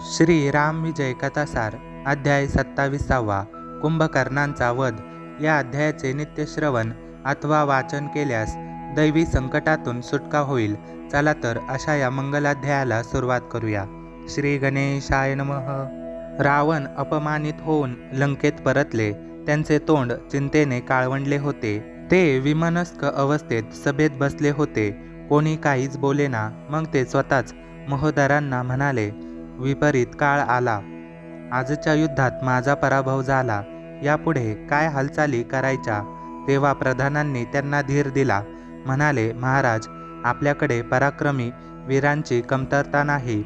श्री राम विजय कथासार अध्याय सत्ताविसावा कुंभकर्णांचा वध. या अध्यायाचे नित्यश्रवण अथवा वाचन केल्यास दैवी संकटातून सुटका होईल. चला तर अशा या मंगलाध्यायाला सुरुवात करूया. श्री गणेशाय नमः. रावण अपमानित होऊन लंकेत परतले. त्यांचे तोंड चिंतेने काळवंडले होते. ते विमनस्क अवस्थेत सभेत बसले होते. कोणी काहीच बोलेना. मग ते स्वतःच महोदरांना म्हणाले विपरीत काळ आला. आजच्या युद्धात माझा पराभव झाला. यापुढे काय हालचाली करायच्या? तेव्हा प्रधानांनी त्यांना धीर दिला. म्हणाले महाराज आपल्याकडे पराक्रमी वीरांची कमतरता नाही.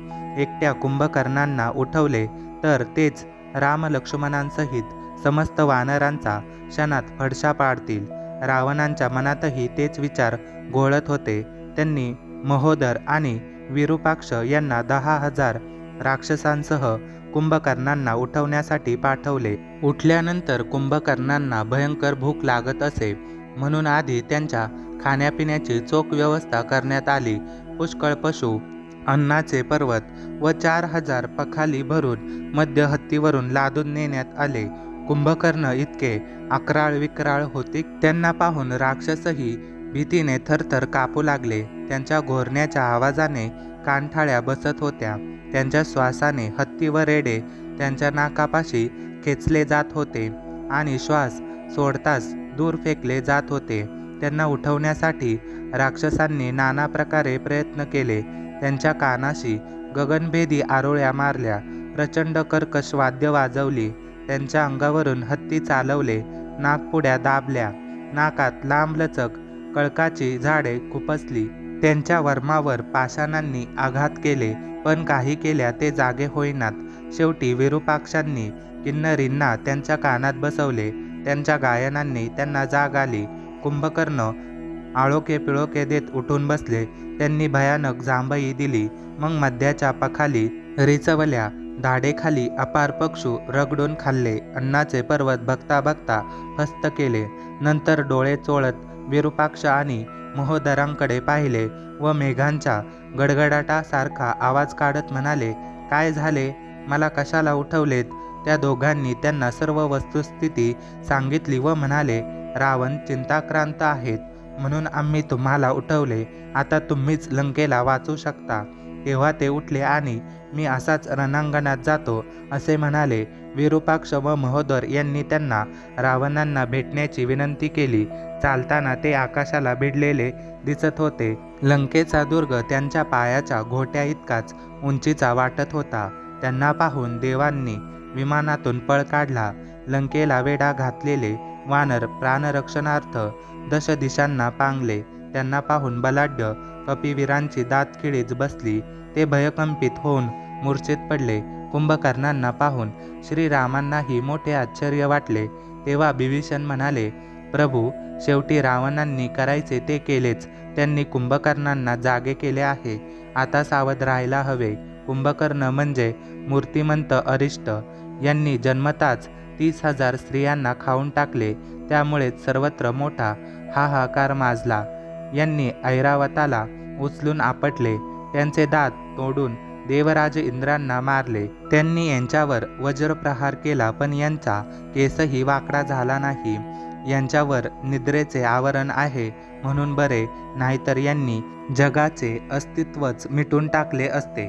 एकट्या कुंभकर्णांना उठवले तर तेच राम लक्ष्मणांसहित समस्त वानरांचा क्षणात फडशा पाडतील. रावणांच्या मनातही तेच विचार घोळत होते. त्यांनी महोदर आणि विरूपाक्ष यांना दहा हजार राक्षसांसह कुंभकर्णांना उठवण्यासाठी पाठवले. उठल्यानंतर कुंभकर्णांना भयंकर भूक लागत असे. म्हणून आधी त्यांच्या खाण्यापिण्याची चोख व्यवस्था करण्यात आली. पुष्कळ पशु अन्नाचे पर्वत व चार हजार पखाली भरून मध्य हत्तीवरून लादून नेण्यात आले. कुंभकर्ण इतके अकराळ विक्राळ होते त्यांना पाहून राक्षसही भीतीने थरथर कापू लागले. त्यांच्या घोरण्याच्या आवाजाने कानठाळ्या बसत होत्या. त्यांच्या श्वासाने हत्ती व रेडे त्यांच्या नाकापाशी खेचले जात होते आणि श्वास सोडताच दूर फेकले जात होते. त्यांना उठवण्यासाठी राक्षसांनी नाना प्रकारे प्रयत्न केले. त्यांच्या कानाशी गगनभेदी आरोळ्या मारल्या. प्रचंड कर्कश वाद्य वाजवली. त्यांच्या अंगावरून हत्ती चालवले. नागपुड्या दाबल्या. नाकात लांबलचक कळकाची झाडे खुपसली. त्यांच्या वर्मावर पाषाणांनी आघात केले पण काही केल्या ते जागे होईनात. शेवटी विरूपाक्षांनी किन्नरींना त्यांच्या कानात बसवले. त्यांच्या गायनांनी त्यांना जाग आली. कुंभकर्ण आळोके पिळोके देत उठून बसले. त्यांनी भयानक जांभई दिली. मग मध्याच्या पखाली रिचवल्या. धाडेखाली अपार पक्षू रगडून खाल्ले. अन्नाचे पर्वत बघता बघता फस्त केले. नंतर डोळे चोळत विरूपाक्ष आणि महोदरांकडे पाहिले व मेघांच्या गडगडाटासारखा आवाज काढत म्हणाले काय झाले? मला कशाला उठवलेत? त्या दोघांनी त्यांना सर्व वस्तुस्थिती सांगितली व म्हणाले रावण चिंताक्रांत आहेत म्हणून आम्ही तुम्हाला उठवले. आता तुम्हीच लंकेला वाचू शकता. तेव्हा ते उठले आणि मी असाच रणांगणात जातो असे म्हणाले. विरूपाक्ष व महोदर यांनी त्यांना रावणांना भेटण्याची विनंती केली. चालताना ते आकाशाला भिडलेले दिसत होते. लंकेचा दुर्ग त्यांच्या पायाच्या घोट्या इतकाच उंचीचा वाटत होता. त्यांना पाहून देवांनी विमानातून पळ काढला. लंकेला वेढा घातलेले वानर प्राणरक्षणार्थ दश दिशांना पांगले. त्यांना पाहून बलाढ्य कपिवीरांची दातखिळीच बसली. ते भयकंपित होऊन मूर्छेत पडले. कुंभकर्णांना पाहून श्रीरामांनाही मोठे आश्चर्य वाटले. तेव्हा बिभीषण म्हणाले प्रभू शेवटी रावणांनी करायचे ते केलेच. त्यांनी कुंभकर्णांना जागे केले आहे. आता सावध राहायला हवे. कुंभकर्ण म्हणजे मूर्तिमंत अरिष्ट. यांनी जन्मताच तीस हजार स्त्रियांना खाऊन टाकले. त्यामुळेच सर्वत्र मोठा हाहाकार माजला. यांनी ऐरावताला उचलून आपटले. त्यांचे दात तोडून देवराज इंद्रांना मारले. त्यांनी यांच्यावर वज्रप्रहार केला पण यांचा केसही वाकडा झाला नाही. यांच्यावर निद्रेचे आवरण आहे म्हणून बरे नाहीतर यांनी जगाचे अस्तित्वच मिटून टाकले असते.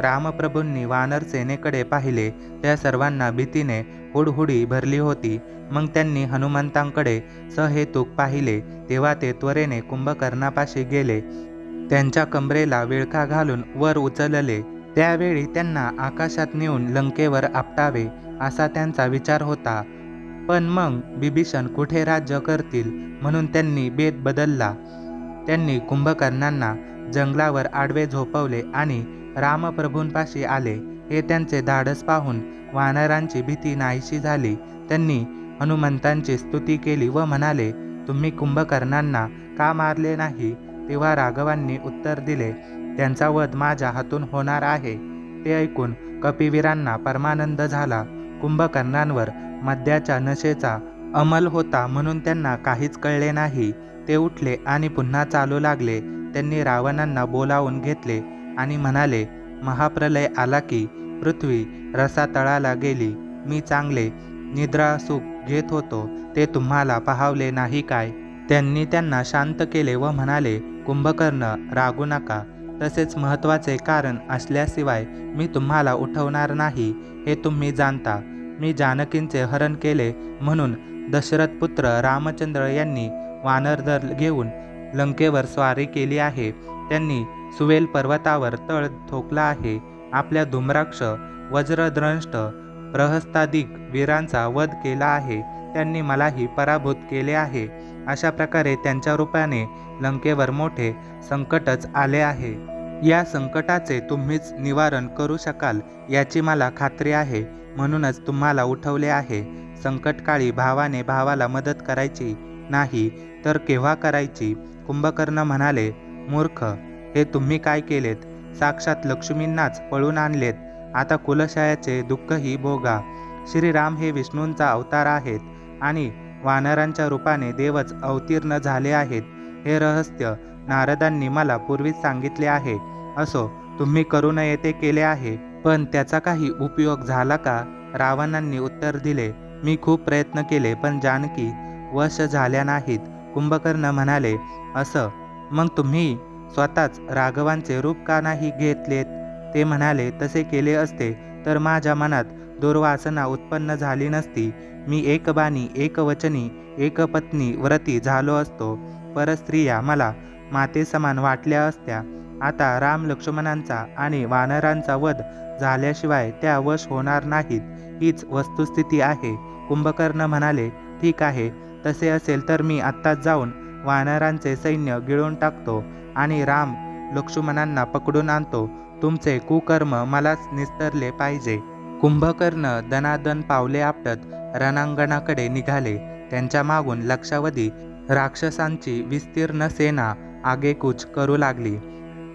रामप्रभूंनी वानर सेनेकडे पाहिले. त्या सर्वांना भीतीने हुडहुडी भरली होती. मग त्यांनी हनुमंतांकडे सहेतुक पाहिले. तेव्हा ते त्वरेने कुंभकर्णापाशी गेले. त्यांच्या कमरेला विळखा घालून वर उचलले. त्यावेळी त्यांना आकाशात नेऊन लंकेवर आपटावे असा त्यांचा विचार होता. पण मग बिभीषण कुठे राज्य करतील म्हणून त्यांनी बेत बदलला. त्यांनी कुंभकर्णांना जंगलावर आडवे झोपवले आणि रामप्रभूंपाशी आले. हे त्यांचे धाडस पाहून वानरांची भीती नाहीशी झाली. त्यांनी हनुमंतांची स्तुती केली व म्हणाले तुम्ही कुंभकर्णांना का मारले नाही? तेव्हा राघवांनी उत्तर दिले त्यांचा वध माझ्या हातून होणार आहे. ते ऐकून कपिवीरांना परमानंद झाला. कुंभकर्णांवर मद्याच्या नशेचा अमल होता म्हणून त्यांना काहीच कळले नाही. ते उठले आणि पुन्हा चालू लागले. त्यांनी रावणांना बोलावून घेतले आणि म्हणाले महाप्रलय आला की पृथ्वी रसातळाला गेली. मी चांगले निद्रा सुख घेत होतो. ते तुम्हाला पाहावले नाही काय? त्यांनी त्यांना शांत केले व म्हणाले कुंभकर्ण रागू नका. तसेच महत्त्वाचे कारण असल्याशिवाय मी तुम्हाला उठवणार नाही हे तुम्ही जाणता. मी जानकींचे हरण केले म्हणून दशरथ पुत्र रामचंद्र यांनी वानरदर घेऊन लंकेवर स्वारी केली आहे. त्यांनी सुवेल पर्वतावर तळ ठोकला आहे. आपल्या धूम्राक्ष वज्रद्रंष्ट प्रहस्तादिक वीरांचा वध केला आहे. त्यांनी मलाही पराभूत केले आहे. अशा प्रकारे त्यांच्या रूपाने लंकेवर मोठे संकटच आले आहे. या संकटाचे तुम्हीच निवारण करू शकाल याची मला खात्री आहे. म्हणूनच तुम्हाला उठवले आहे. संकटकाळी भावाने भावाला मदत करायची नाही तर केव्हा करायची? कुंभकर्ण म्हणाले मूर्ख हे तुम्ही काय केलेत? साक्षात लक्ष्मींनाच पळून आणलेत. आता कुलशयाचे दुःखही भोगा. श्रीराम हे विष्णूंचा अवतार आहेत आणि वानरांच्या रूपाने देवच अवतीर्ण झाले आहेत. हे रहस्य नारदांनी मला पूर्वीच सांगितले आहे. असो तुम्ही करू नये ते केले आहे. पण त्याचा काही उपयोग झाला का? रावणांनी उत्तर दिले मी खूप प्रयत्न केले पण जानकी वश झाल्या नाहीत. कुंभकर्ण म्हणाले असं? मग तुम्ही स्वतःच राघवांचे रूप का नाही घेतलेत? ते म्हणाले तसे केले असते तर माझ्या मनात दुर्वासना उत्पन्न झाली नसती. मी एक बाणी एक वचनी एक पत्नी व्रती झालो असतो. परस्त्रिया मला माते समान वाटल्या असत्या. आता राम लक्ष्मणांचा आणि वानरांचा वध झाल्याशिवाय त्या वश होणार नाहीत. हीच वस्तुस्थिती आहे. कुंभकर्ण म्हणाले ठीक आहे. तसे असेल तर मी आत्ताच जाऊन वानरांचे सैन्य गिळून टाकतो आणि राम लक्ष्मणांना पकडून आणतो. तुमचे कुकर्म मलाच निस्तरले पाहिजे. कुंभकर्ण दनादन पावले आपटत रणांगणाकडे निघाले. त्यांच्या मागून लक्षावधी राक्षसांची विस्तीर्ण सेना आगेकूच करू लागली.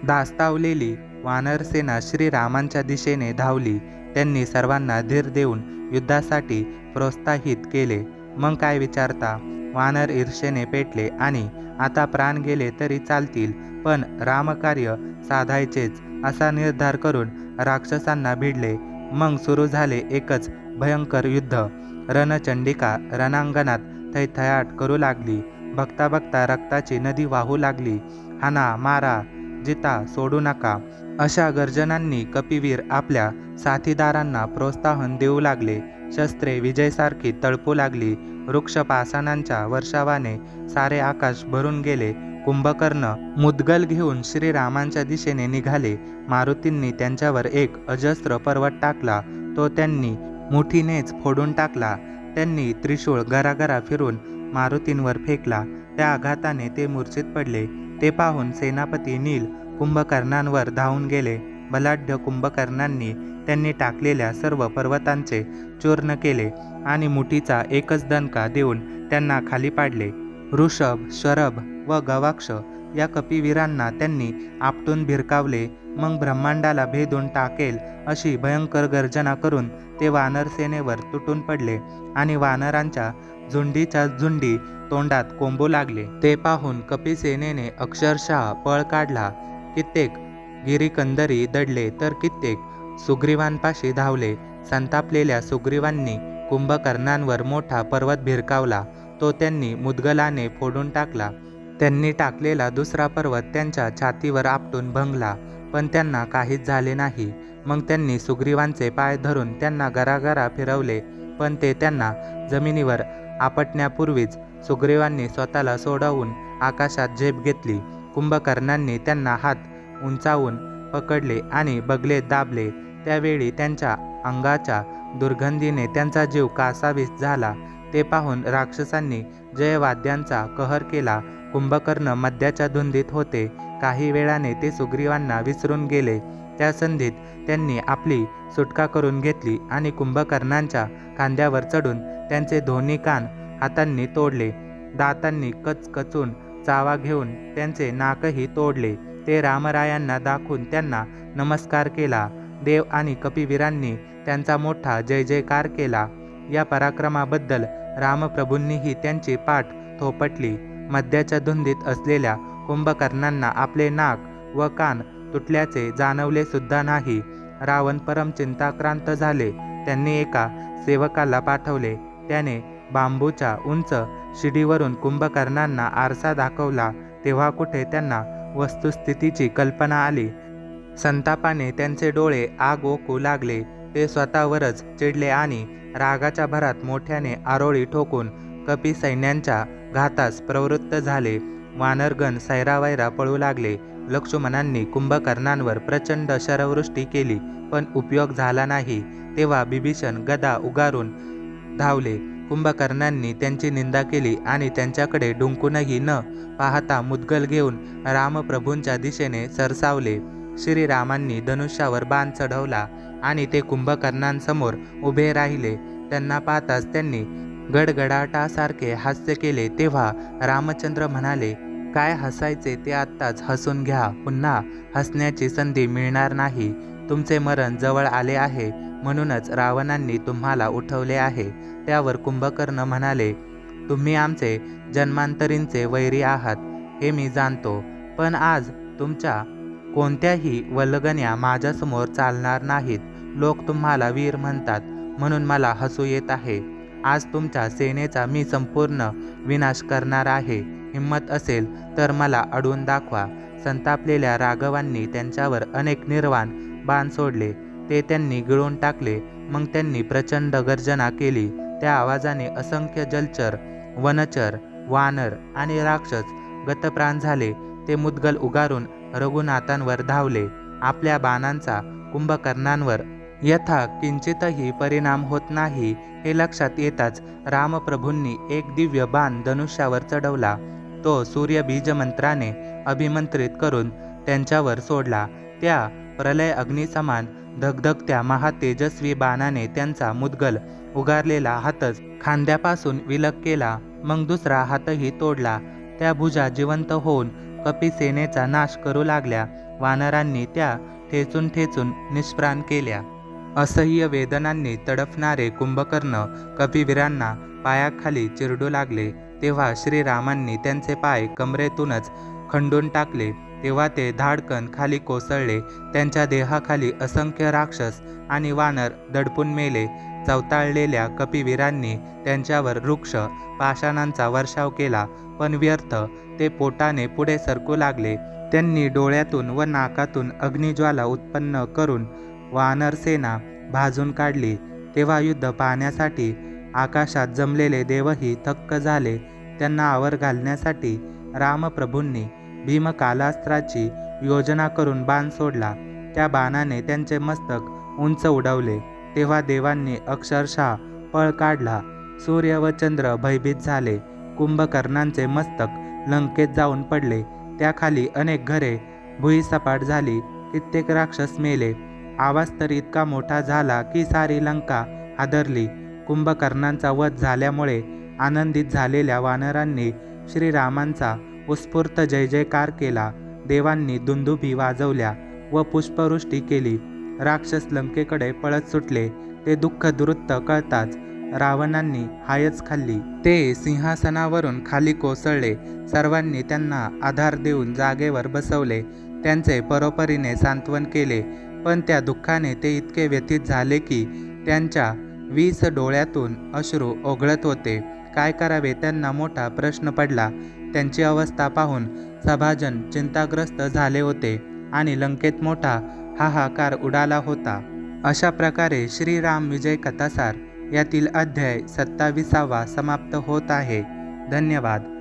दास्तावलेली वानरसेना श्रीरामांच्या दिशेने धावली. त्यांनी सर्वांना धीर देऊन युद्धासाठी प्रोत्साहित केले. मग काय विचारता? वानर ईर्षेने पेटले आणि आता प्राण गेले तरी चालतील पण रामकार्य साधायचेच असा निर्धार करून राक्षसांना भिडले. मग सुरू झाले एकच भयंकर युद्ध. रणचंडिका रणांगणात थैथयाट करू लागली. बघता बघता रक्ताची नदी वाहू लागली. हाना मारा जिता सोडू नका. अशा गर्जनांनी कपिवीर आपल्या साथीदारांना प्रोत्साहन देऊ लागले. शस्त्रे विजयसारखी तळपू लागली. वृक्षपासनांच्या वर्षावाने सारे आकाश भरून गेले. कुंभकर्ण मुदगल घेऊन श्रीरामांच्या दिशेने निघाले. मारुतींनी त्यांच्यावर एक अजस्त्र पर्वत टाकला. तो त्यांनी मुठीनेच फोडून टाकला. त्यांनी त्रिशूळ घराघरा फिरून मारुतींवर फेकला. त्या आघाताने ते मूर्छित पडले. ते पाहून सेनापती नील कुंभकर्णांवर धावून गेले. बलाढ्य कुंभकर्णांनी त्यांनी टाकलेल्या सर्व पर्वतांचे चूर्ण केले आणि मुठीचा एकच दणका देऊन त्यांना खाली पाडले. ऋषभ शरभ व गवाक्ष या कपिवीरांना त्यांनी आपटून भिरकावले. मग ब्रह्मांडाला भेदून टाकेल अशी भयंकर गर्जना करून ते वानर सेनेवर तुटून पडले आणि वानरांच्या झुंडीच्या झुंडी तोंडात कोंबू लागले. ते पाहून कपिसेनेने अक्षरशः पळ काढला. कित्येक गिरीकंदरी दडले तर कित्येक सुग्रीवांपाशी धावले. संतापलेल्या सुग्रीवांनी कुंभकर्णांवर मोठा पर्वत भिरकावला. तो त्यांनी मुदगलाने फोडून टाकला. त्यांनी टाकलेला दुसरा पर्वत त्यांच्या छातीवर आपटून भंगला. पण त्यांना काहीच झाले नाही. मग त्यांनी सुग्रीवांचे पाय धरून त्यांना गरागरा फिरवले. पण ते त्यांना जमिनीवर आपटण्यापूर्वीच सुग्रीवांनी स्वतःला सोडवून आकाशात झेप घेतली. कुंभकर्णांनी त्यांना हात उंचावून पकडले आणि बगले दाबले. त्यावेळी त्यांच्या अंगाच्या दुर्गंधीने त्यांचा जीव कासावीस झाला. ते पाहून राक्षसांनी जयवाद्यांचा कहर केला. कुंभकर्ण मद्याच्या धुंदीत होते. काही वेळाने ते सुग्रीवांना विसरून गेले. त्या संधीत त्यांनी आपली सुटका करून घेतली आणि कुंभकर्णांच्या खांद्यावर चढून त्यांचे दोन्ही कान हातांनी तोडले. दातांनी कचकचून चावा घेऊन त्यांचे नाकही तोडले. ते रामरायांना दाखवून त्यांना नमस्कार केला. देव आणि कपिवीरांनी त्यांचा मोठा जय जयकार केला. या पराक्रमाबद्दल रामप्रभूंनीही त्यांची पाठ थोपटली. मद्याच्या धुंदीत असलेल्या कुंभकर्णांना आपले नाक व कान तुटल्याचे जाणवले सुद्धा नाही. रावण परम चिंताक्रांत झाले. त्यांनी एका सेवकाला पाठवले. त्याने बांबूच्या उंच शिडीवरून कुंभकर्णांना आरसा दाखवला. तेव्हा कुठे त्यांना वस्तुस्थितीची कल्पना आली. संतापाने त्यांचे डोळे आग ओकू लागले. ते स्वतःवरच चिडले आणि रागाच्या भरात मोठ्याने आरोळी ठोकून कपी सैन्यांच्या घातास प्रवृत्त झाले. वानरगण सैरावैरा पळू लागले. लक्ष्मणांनी कुंभकर्णांवर प्रचंड शरवृष्टी केली पण उपयोग झाला नाही. तेव्हा बिभीषण गदा उगारून धावले. कुंभकर्णांनी त्यांची निंदा केली आणि त्यांच्याकडे डुंकूनही न पाहता मुदगल घेऊन रामप्रभूंच्या दिशेने सरसावले. श्रीरामांनी धनुष्यावर बाण चढवला आणि ते कुंभकर्णांसमोर उभे राहिले. त्यांना पाहताच त्यांनी गडगडाटासारखे हास्य केले तेव्हा रामचंद्र म्हणाले काय हसायचे ते आत्ताच हसून घ्या. पुन्हा हसण्याची संधी मिळणार नाही. तुमचे मरण जवळ आले आहे. म्हणूनच रावणांनी तुम्हाला उठवले आहे. त्यावर कुंभकर्ण म्हणाले तुम्ही आमचे जन्मांतरींचे वैरी आहात. हे मी जाणतो. पण आज तुमच्या कोणत्याही वल्गण्या माझ्यासमोर चालणार नाहीत. लोक तुम्हाला वीर म्हणतात. म्हणून मला हसू येत आहे. आज तुमच्या सेनेचा मी संपूर्ण विनाश करणार आहे. हिंमत असेल तर मला अडवून दाखवा. संतापलेल्या राघवांनी त्यांच्यावर अनेक निर्वाण बाण सोडले. ते त्यांनी गिळून टाकले. मग त्यांनी प्रचंड गर्जना केली. त्या आवाजाने असंख्य जलचर वनचर वानर आणि राक्षस गतप्राण झाले. ते मुद्गल उगारून रघुनाथांवर धावले. आपल्या बाणांचा कुंभकर्णांवर यथा किंचितही परिणाम होत नाही हे लक्षात येताच रामप्रभूंनी एक दिव्य बाण धनुष्यावर चढवला. तो सूर्य बीजमंत्राने अभिमंत्रित करून त्यांच्यावर सोडला. त्या प्रलय अग्निसमान धगधगत्या महातेजस्वी बाणाने त्यांचा मुदगल उगारलेला हातच खांद्यापासून विलग केला. मग दुसरा हातही तोडला. त्या भुजा जिवंत होऊन कपिसेनेचा नाश करू लागल्या. वानरांनी त्या ठेचून ठेचून निष्प्राण केल्या. असह्य वेदनांनी तडफणारे कुंभकर्ण कपिवीरांना पायाखाली चिरडू लागले. तेव्हा श्रीरामांनी त्यांचे पाय कमरेतूनच खंडून टाकले. तेव्हा ते धाडकन खाली कोसळले. त्यांच्या देहाखाली असंख्य राक्षस आणि वानर दडपून मेले. चवताळलेल्या कपिवीरांनी त्यांच्यावर वृक्ष पाषाणांचा वर्षाव केला. पण व्यर्थ ते पोटाने पुढे सरकू लागले. त्यांनी डोळ्यातून व नाकातून अग्निज्वाला उत्पन्न करून वानरसेना भाजून काढली. तेव्हा युद्ध पाहण्यासाठी आकाशात जमलेले देवही थक्क झाले. त्यांना आवर घालण्यासाठी रामप्रभूंनी भीमकालास्त्राची योजना करून बाण सोडला. त्या बाणाने त्यांचे मस्तक उंच उडवले. तेव्हा देवांनी अक्षरशः पळ काढला. सूर्य व चंद्र भयभीत झाले. कुंभकर्णांचे मस्तक लंकेत जाऊन पडले. त्याखाली अनेक घरे भुईसपाट झाली. कित्येक राक्षस मेले. आवाज तर इतका मोठा झाला की सारी लंका हादरली. कुंभकर्णांचा वध झाल्यामुळे आनंदित झालेल्या वानरांनी श्रीरामांचा उत्स्फूर्त जय जयकार केला. देवांनी दुंदुभी वाजवल्या व पुष्पवृष्टी केली. राक्षस लंकेकडे पळत सुटले. ते दुःख दुरुत्त कळताच रावणांनी हायच खाल्ली. ते सिंहासनावरून खाली कोसळले. सर्वांनी त्यांना आधार देऊन जागेवर बसवले. त्यांचे परोपरीने सांत्वन केले. पण त्या दुःखाने ते इतके व्यथित झाले की त्यांच्या वीस डोळ्यातून अश्रू ओघळत होते. काय करावे? त्यांना मोठा प्रश्न पडला. त्यांची अवस्था पाहून सभाजन चिंताग्रस्त झाले होते आणि लंकेत मोठा हाहाकार उडाला होता. अशा प्रकारे श्रीराम विजय कथासार यातील अध्याय सत्ताविसावा समाप्त होत आहे. धन्यवाद.